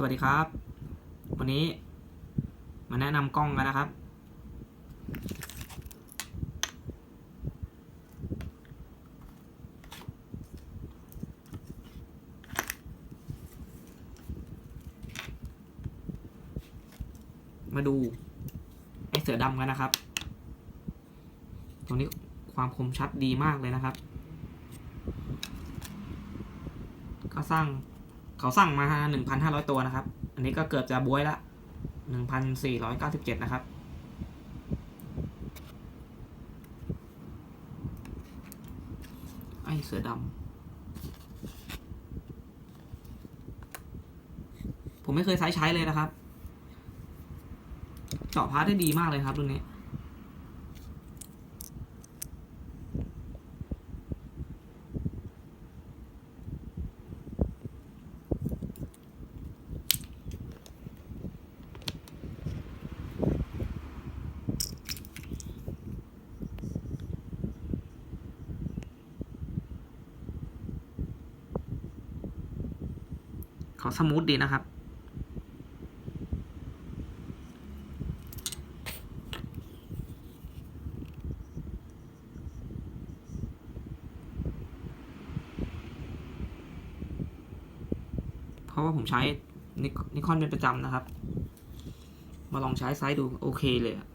สวัสดีครับ วันนี้มาแนะนำกล้องกันนะครับ มาดูไอเสือดำกันนะครับ ตรงนี้ความคมชัดดีมากเลยนะครับ ก็สร้าง เขาสั่งมา 1,500 ตัวนะครับ อันนี้ก็เกือบจะบวยละ 1,497 นะครับ ไอเสือดำ ผมไม่เคยใช้ใช้เลยนะครับ เจาะพาร์ทได้ดีมากเลยครับรุ่นนี้ เขาสมูทดีนะครับ เพราะว่าผมใช้นิคอนเป็นประจำนะครับ มาลองใช้ไซส์ดูโอเคเลยอะ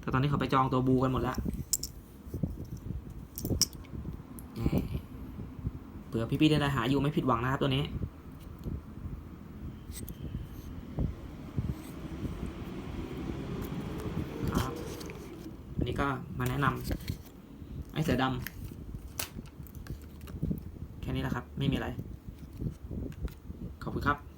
แต่ตอนนี้เขาไปจองตัวบูกันหมดแล้ว เผื่อพี่ๆได้หาอยู่ไม่ผิดหวังนะครับตัวนี้ ครับอันนี้ก็มาแนะนำไอ้เสือดำแค่นี้แหละครับ ไม่มีอะไร ขอบคุณครับ